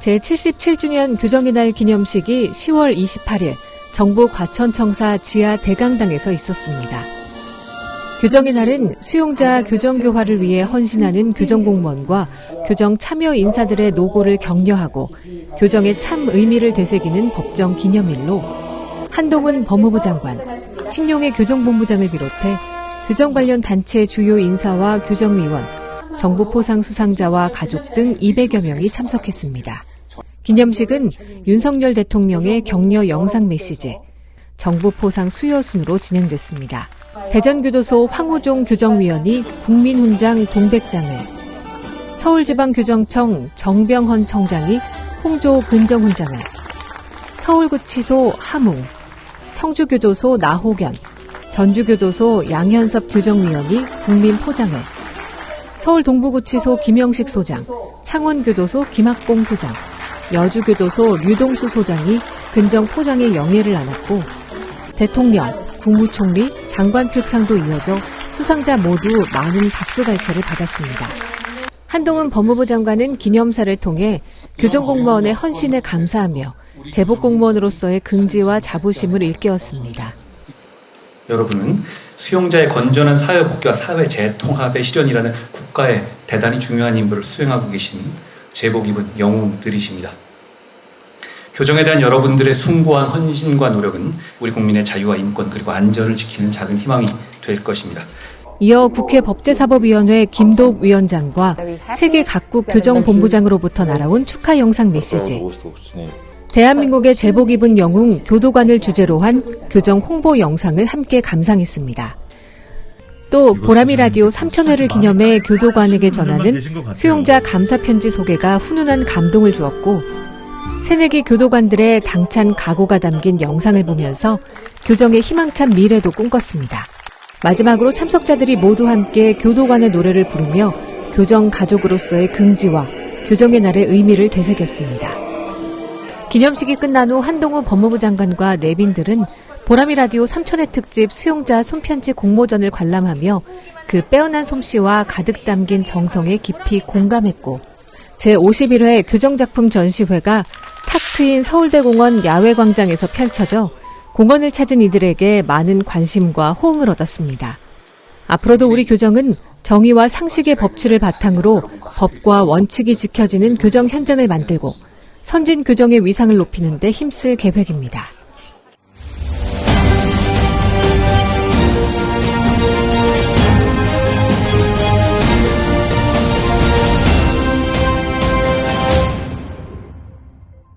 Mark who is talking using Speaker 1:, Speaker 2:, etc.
Speaker 1: 제77주년 교정의 날 기념식이 10월 28일 정부 과천청사 지하 대강당에서 있었습니다. 교정의 날은 수용자 교정 교화를 위해 헌신하는 교정 공무원과 교정 참여 인사들의 노고를 격려하고 교정의 참 의미를 되새기는 법정 기념일로 한동훈 법무부 장관, 신용의 교정본부장을 비롯해 교정 관련 단체 주요 인사와 교정위원, 정부 포상 수상자와 가족 등 200여 명이 참석했습니다. 기념식은 윤석열 대통령의 격려 영상 메시지, 정부 포상 수여 순으로 진행됐습니다. 대전교도소 황우종 교정위원이 국민훈장 동백장을, 서울지방교정청 정병헌 청장이 홍조 근정훈장을, 서울구치소 하뭉, 청주교도소 나호견, 전주교도소 양현섭 교정위원이 국민 포장을, 서울 동부구치소 김영식 소장, 창원교도소 김학봉 소장, 여주교도소 류동수 소장이 근정 포장의 영예를 안았고 대통령, 국무총리, 장관 표창도 이어져 수상자 모두 많은 박수갈채를 받았습니다. 한동훈 법무부 장관은 기념사를 통해 교정공무원의 헌신에 감사하며 제복공무원으로서의 긍지와 자부심을 일깨웠습니다.
Speaker 2: 여러분은 수용자의 건전한 사회 복귀와 사회 재통합의 실현이라는 국가의 대단히 중요한 임무를 수행하고 계신 제복 입은 영웅들이십니다. 교정에 대한 여러분들의 숭고한 헌신과 노력은 우리 국민의 자유와 인권 그리고 안전을 지키는 작은 희망이 될 것입니다.
Speaker 1: 이어 국회 법제사법위원회 김독 위원장과 세계 각국 교정본부장으로부터 날아온 축하 영상 메시지, 대한민국의 제복 입은 영웅 교도관을 주제로 한 교정 홍보 영상을 함께 감상했습니다. 또 보람이 라디오 3천회를 기념해 교도관에게 전하는 수용자 감사 편지 소개가 훈훈한 감동을 주었고 새내기 교도관들의 당찬 각오가 담긴 영상을 보면서 교정의 희망찬 미래도 꿈꿨습니다. 마지막으로 참석자들이 모두 함께 교도관의 노래를 부르며 교정 가족으로서의 긍지와 교정의 날의 의미를 되새겼습니다. 기념식이 끝난 후 한동훈 법무부 장관과 내빈들은 보람이 라디오 3천회 특집 수용자 손편지 공모전을 관람하며 그 빼어난 솜씨와 가득 담긴 정성에 깊이 공감했고 제51회 교정작품 전시회가 탁 트인 서울대공원 야외광장에서 펼쳐져 공원을 찾은 이들에게 많은 관심과 호응을 얻었습니다. 앞으로도 우리 교정은 정의와 상식의 법치를 바탕으로 법과 원칙이 지켜지는 교정 현장을 만들고 선진 교정의 위상을 높이는 데 힘쓸 계획입니다.